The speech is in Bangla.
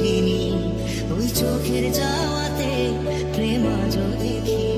চিনি ওই চোখের যাওয়াতে প্রেমা যদি দেখি।